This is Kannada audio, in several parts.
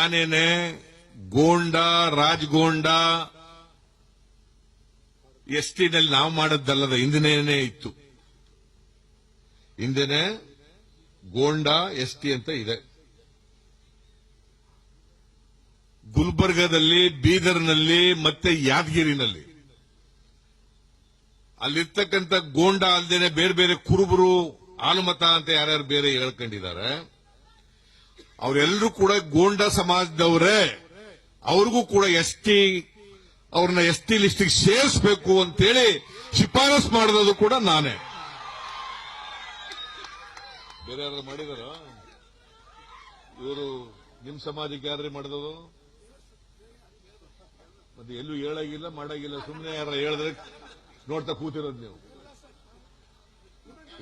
ನಾನೇನೆ ಗೋಂಡ, ರಾಜಗೋಂಡ ಎಸ್ ಟಿನಲ್ಲಿ ನಾವು ಮಾಡದ್ದಲ್ಲದ ಹಿಂದಿನೇನೆ ಇತ್ತು. ಹಿಂದೆನೆ ಗೋಂಡ ಎಸ್ ಟಿ ಅಂತ ಇದೆ. ಗುಲ್ಬರ್ಗದಲ್ಲಿ, ಬೀದರ್ನಲ್ಲಿ, ಮತ್ತೆ ಯಾದಗಿರಿನಲ್ಲಿ. ಅಲ್ಲಿರ್ತಕ್ಕಂಥ ಗೋಂಡ ಅಲ್ದೇನೆ ಬೇರೆ ಬೇರೆ ಕುರುಬರು, ಆಲುಮತ ಅಂತ ಯಾರ್ಯಾರು ಬೇರೆ ಹೇಳ್ಕೊಂಡಿದ್ದಾರೆ. ಅವರೆಲ್ಲರೂ ಕೂಡ ಗೋಂಡ ಸಮಾಜದವರೇ. ಅವ್ರಿಗೂ ಕೂಡ ಎಸ್ ಟಿ, ಅವ್ರನ್ನ ಎಸ್ ಟಿ ಲಿಸ್ಟಿಗೆ ಸೇರಿಸಬೇಕು ಅಂತೇಳಿ ಶಿಫಾರಸ್ ಮಾಡಿರೋದು ಕೂಡ ನಾನೇ. ಬೇರೆ ಯಾರು ಮಾಡಿದಾರ? ಇವರು ನಿಮ್ ಸಮಾಜಕ್ಕೆ ಯಾರು ಮಾಡಿದವರು ಮತ್ತೆ ಎಲ್ಲೂ ಹೇಳಾಗಿಲ್ಲ, ಮಾಡಾಗಿಲ್ಲ ಸುಮ್ಮನೆ ಯಾರ ಹೇಳಿದ್ರೆ ನೋಡ್ತಾ ಕೂತಿರೋದು ನೀವು.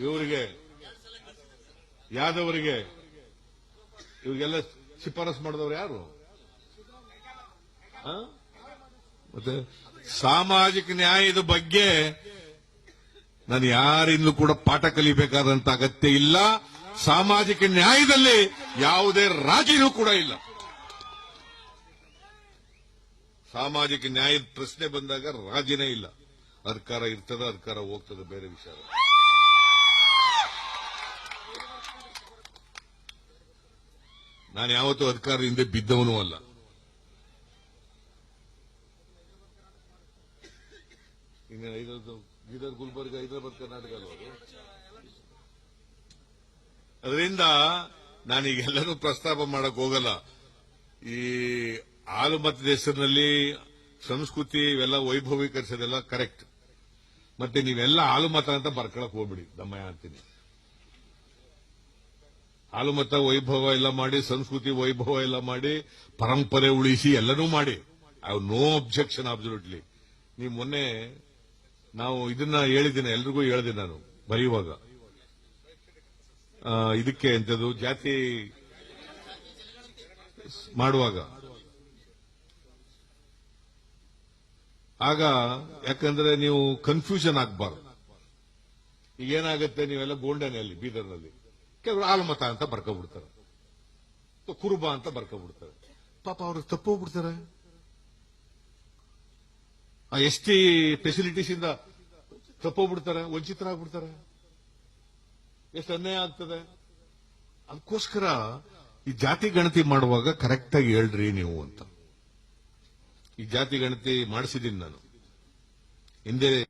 ಇವರಿಗೆ, ಯಾದವರಿಗೆ ಇವ್ರಿಗೆಲ್ಲ ಶಿಫಾರಸ್ ಮಾಡಿದವರು ಯಾರು? ಮತ್ತೆ ಸಾಮಾಜಿಕ ನ್ಯಾಯದ ಬಗ್ಗೆ ನಾನು ಯಾರಿಂದಲೂ ಕೂಡ ಪಾಠ ಕಲಿಬೇಕಾದಂತ ಅಗತ್ಯ ಇಲ್ಲ. ಸಾಮಾಜಿಕ ನ್ಯಾಯದಲ್ಲಿ ಯಾವುದೇ ರಾಜಿನೂ ಕೂಡ ಇಲ್ಲ. ಸಾಮಾಜಿಕ ನ್ಯಾಯದ ಪ್ರಶ್ನೆ ಬಂದಾಗ ರಾಜಿನೇ ಇಲ್ಲ. ಅಧಿಕಾರ ಇರ್ತದೆ, ಅಧಿಕಾರ ಹೋಗ್ತದೆ, ಬೇರೆ ವಿಚಾರ ನಾನು ಯಾವತ್ತೂ ಅಧಿಕಾರದಿಂದ ಹಿಂದೆ ಬಿದ್ದವನೂ ಅಲ್ಲ. ಬೀದರ್, ಗುಲ್ಬರ್ಗ, ಹೈದರಾಬಾದ್, ಕರ್ನಾಟಕ ಅಲ್ವಾ ಅದರಿಂದ ನಾನೀಗ ಎಲ್ಲರೂ ಪ್ರಸ್ತಾಪ ಮಾಡಕ್ ಹೋಗಲ್ಲ. ಈ ಆಲುಮತದ ಹೆಸರಿನಲ್ಲಿ ಸಂಸ್ಕೃತಿ ಇವೆಲ್ಲ ವೈಭವೀಕರಿಸೋದೆಲ್ಲ ಕರೆಕ್ಟ್. ಮತ್ತೆ ನೀವೆಲ್ಲ ಆಲುಮತ ಅಂತ ಬರ್ಕೊಳಕ್ ಹೋಗ್ಬಿಡಿ, ದಮ್ಮಯ್ಯ ಅಂತೀನಿ. ಹಾಲುಮತ ವೈಭವ ಎಲ್ಲ ಮಾಡಿ, ಸಂಸ್ಕೃತಿ ವೈಭವ ಎಲ್ಲ ಮಾಡಿ, ಪರಂಪರೆ ಉಳಿಸಿ ಎಲ್ಲನೂ ಮಾಡಿ. ಐ ನೋ ಅಬ್ಜೆಕ್ಷನ್ ಅಬ್ಸಲ್ಯೂಟ್ಲಿ ನೀವು ಮೊನ್ನೆ ನಾವು ಇದನ್ನ ಹೇಳಿದ್ದೀನಿ, ಎಲ್ರಿಗೂ ಹೇಳಿದೆ ನಾನು, ಬರೆಯುವಾಗ. ಇದಕ್ಕೆ ಎಂಥದ್ದು ಜಾತಿ ಮಾಡುವಾಗ. ಆಗ ಯಾಕಂದ್ರೆ ನೀವು ಕನ್ಫ್ಯೂಷನ್ ಆಗಬಾರ್ದು. ಈಗ ಏನಾಗುತ್ತೆ? ನೀವೆಲ್ಲ ಗೋಲ್ಡನಲ್ಲಿ ಬೀದರ್ನಲ್ಲಿ. ಕೆಲವರು ಆಲಮತ ಅಂತ ಬರ್ಕೊಬಿಡ್ತಾರೆ. ಕುರುಬ ಅಂತ ಬರ್ಕೊಬಿಡ್ತಾರೆ. ಪಾಪ ಅವರು ತಪ್ಪೋಗ್ಬಿಡ್ತಾರೆ. ಆ ಎಸ್ ಟಿ ಫೆಸಿಲಿಟೀಸ್ ಇಂದ ತಪ್ಪೋಗ್ಬಿಡ್ತಾರೆ, ವಂಚಿತರಾಗ್ಬಿಡ್ತಾರೆ. ಎಷ್ಟು ಅನ್ಯಾಯ ಆಗ್ತದೆ. ಅದಕ್ಕೋಸ್ಕರ ಈ ಜಾತಿ ಗಣತಿ ಮಾಡುವಾಗ ಕರೆಕ್ಟ್ ಆಗಿ ಹೇಳ್ರಿ ನೀವು ಅಂತ. ಈ ಜಾತಿ ಗಣತಿ ಮಾಡಿಸಿದ್ದೀನಿ ನಾನು. ಹಿಂದೆ